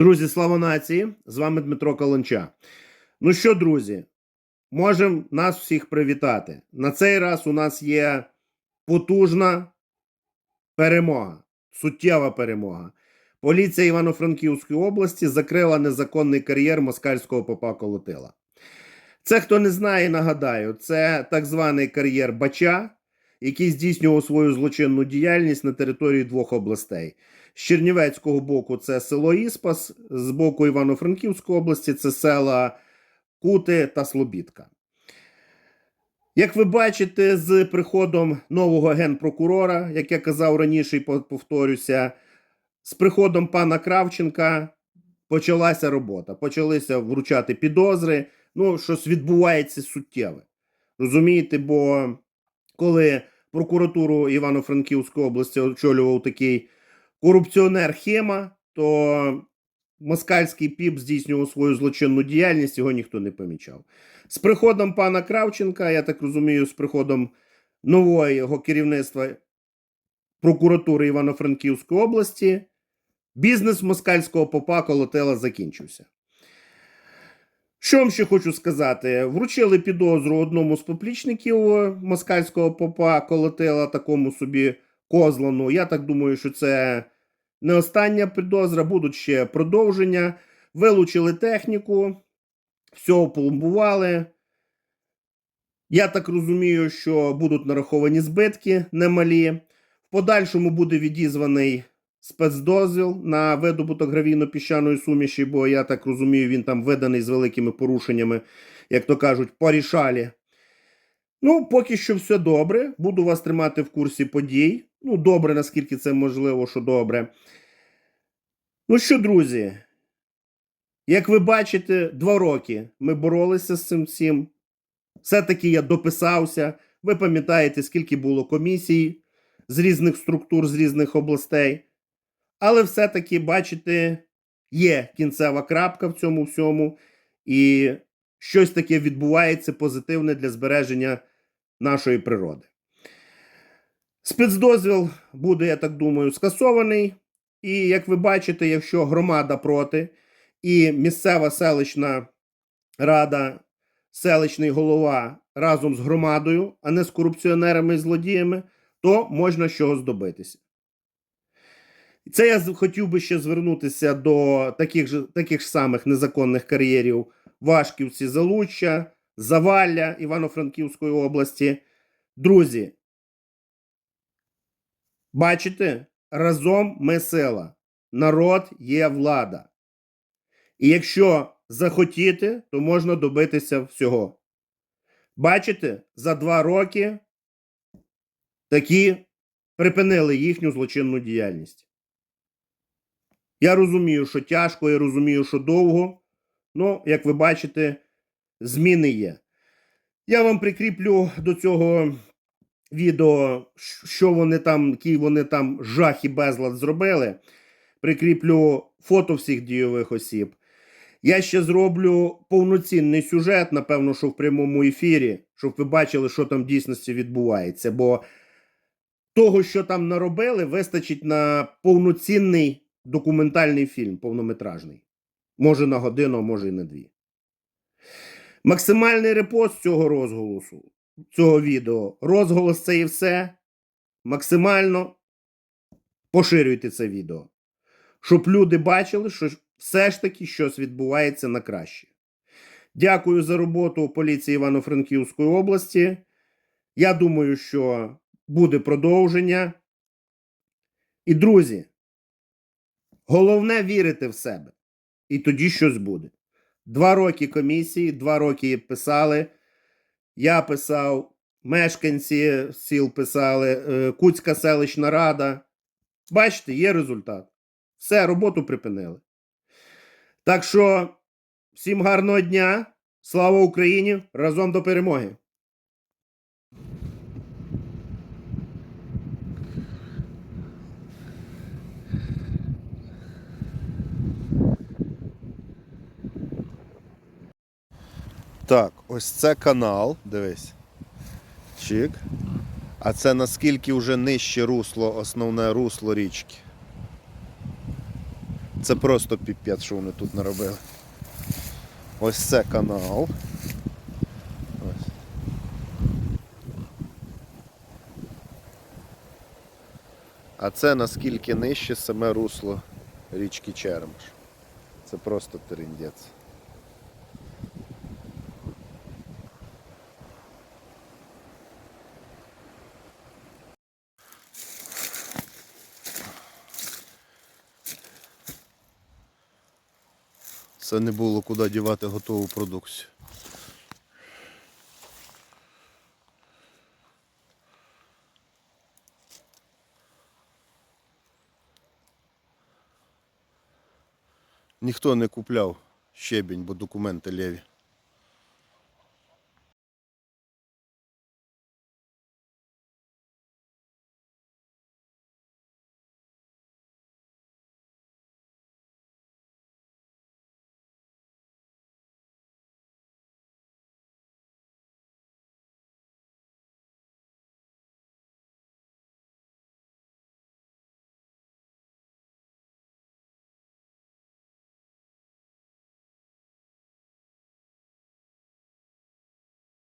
Друзі, слава нації! З вами Дмитро Каланча. Ну що, друзі, можемо нас всіх привітати. На цей раз у нас є потужна перемога, суттєва перемога. Поліція Івано-Франківської області закрила незаконний кар'єр москальського попа Колотила. Це, хто не знає, нагадаю, це так званий кар'єр Бача, який здійснював свою злочинну діяльність на території двох областей. З Чернівецького боку це село Іспас, з боку Івано-Франківської області це села Кути та Слобідка. Як ви бачите, з приходом нового генпрокурора, як я казав раніше і повторюся, з приходом пана Кравченка почалася робота. Почалися вручати підозри. Ну, щось відбувається суттєве. Розумієте, бо коли прокуратуру Івано-Франківської області очолював такий корупціонер Хема, то москальський піп здійснював свою злочинну діяльність, його ніхто не помічав. З приходом пана Кравченка, я так розумію, з приходом нового його керівництва прокуратури Івано-Франківської області, бізнес москальського попа колотела закінчився. Що вам ще хочу сказати? Вручили підозру одному з поплічників москальського попа колотела, такому собі Козлану. Я так думаю, що це не остання підозра, будуть ще продовження. Вилучили техніку, все опломбували. Я так розумію, що будуть нараховані збитки немалі. В подальшому буде відізваний спецдозвіл на видобуток гравійно-піщаної суміші, бо я так розумію, він там виданий з великими порушеннями, як то кажуть, порішалі. Ну, поки що все добре. Буду вас тримати в курсі подій. Ну, добре, наскільки це можливо, що добре. Ну що, друзі, як ви бачите, два роки ми боролися з цим всім. Все-таки я дописався. Ви пам'ятаєте, скільки було комісій з різних структур, з різних областей. Але все-таки, бачите, є кінцева крапка в цьому всьому, і щось таке відбувається позитивне для збереження нашої природи. Спецдозвіл буде, я так думаю, скасований. І як ви бачите, якщо громада проти і місцева селищна рада, селищний голова разом з громадою, а не з корупціонерами і злодіями, то можна чогось добитися. Це я хотів би ще звернутися до таких ж, таких ж самих незаконних кар'єрів Вашківці, Залуччя, Завалля Івано-Франківської області. Друзі, бачите, разом ми сила. Народ є влада. І якщо захотіти, то можна добитися всього. Бачите, за два роки такі припинили їхню злочинну діяльність. Я розумію, що тяжко, я розумію, що довго. Ну, як ви бачите, зміни є. Я вам прикріплю до цього відео, що вони там, який вони там жах і безлад зробили. Прикріплю фото всіх дійових осіб. Я ще зроблю повноцінний сюжет, напевно, що в прямому ефірі, щоб ви бачили, що там в дійсності відбувається. Бо того, що там наробили, вистачить на повноцінний документальний фільм, повнометражний. Може на годину, може і на дві. Максимальний репост цього розголосу, цього відео. Розголос це і все. Максимально поширюйте це відео. Щоб люди бачили, що все ж таки щось відбувається на краще. Дякую за роботу поліції Івано-Франківської області. Я думаю, що буде продовження. І, друзі, головне вірити в себе. І тоді щось буде. Два роки комісії, два роки писали. Я писав, мешканці сіл писали, е, Куцька селищна рада. Бачите, є результат. Все, роботу припинили. Так що, всім гарного дня. Слава Україні! Разом до перемоги! Так, ось це канал, дивись. Чик. А це наскільки вже нижче русло, основне русло річки. Це просто піпець, що вони тут наробили. Ось це канал. А це наскільки нижче саме русло річки Черемш. Це просто терендець. Це не було куди дівати готову продукцію. Ніхто не купляв щебінь, бо документи лєві.